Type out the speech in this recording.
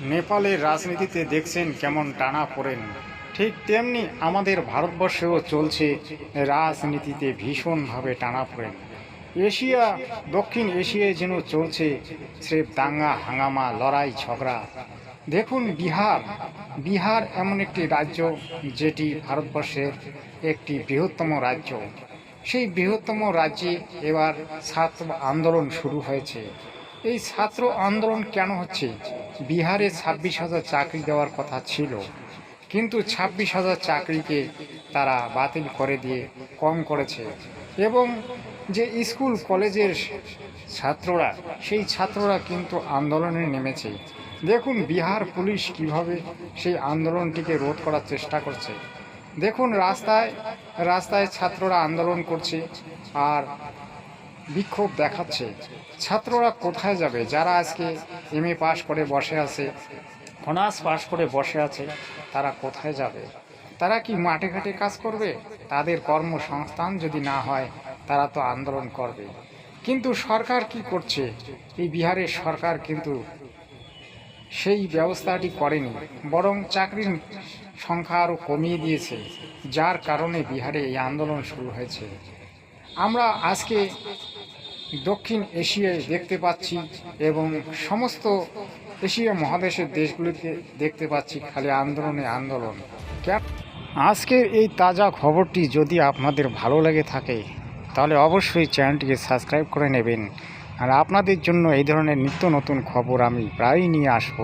নেপালের রাজনীতিতে দেখছেন কেমন টানা পড়েন। ঠিক তেমনি আমাদের ভারতবর্ষেও চলছে রাজনীতিতে ভীষণভাবে টানা পড়েন। এশিয়া, দক্ষিণ এশিয়ায় যেন চলছে স্রেফ দাঙ্গা হাঙ্গামা, লড়াই, ঝগড়া। দেখুন বিহার। বিহার এমন একটি রাজ্য যেটি ভারতবর্ষের একটি বৃহত্তম রাজ্য। সেই বৃহত্তম রাজ্যে এবার ছাত্র আন্দোলন শুরু হয়েছে। এই ছাত্র আন্দোলন কেন হচ্ছে? বিহারে ছাব্বিশ হাজার চাকরি দেওয়ার কথা ছিল। কিন্তু ছাব্বিশ হাজার চাকরিকে তারা বাতিল করে দিয়ে কম করেছে এবং যে স্কুল, কলেজের ছাত্ররা, সেই ছাত্ররা কিন্তু আন্দোলনে নেমেছে। দেখুন বিহার পুলিশ কীভাবে সেই আন্দোলনটিকে রোধ করার চেষ্টা করছে। দেখুন রাস্তায় রাস্তায় ছাত্ররা আন্দোলন করছে আর বিক্ষোভ দেখাচ্ছে। ছাত্ররা কোথায় যাবে? যারা আজকে এম এ পাশ করে বসে আছে অনার্স পাশ করে বসে আছে, তারা কোথায় যাবে? তারা কি মাঠে ঘাটে কাজ করবে? তাদের কর্মসংস্থান যদি না হয়, তারা তো আন্দোলন করবে। কিন্তু সরকার কি করছে? এই বিহারের সরকার কিন্তু সেই ব্যবস্থাটি করেনি, বরং চাকরির সংখ্যা আরও কমিয়ে দিয়েছে, যার কারণে বিহারে এই আন্দোলন শুরু হয়েছে। আমরা আজকে দক্ষিণ এশিয়ায় দেখতে পাচ্ছি এবং সমস্ত এশিয়া মহাদেশের দেশগুলিতে দেখতে পাচ্ছি খালি আন্দোলনে আন্দোলন। আজকের এই তাজা খবরটি যদি আপনাদের ভালো লেগে থাকে, তাহলে অবশ্যই চ্যানেলটিকে সাবস্ক্রাইব করে নেবেন। আর আপনাদের জন্য এই ধরনের নিত্য নতুন খবর আমি প্রায়ই নিয়ে আসব।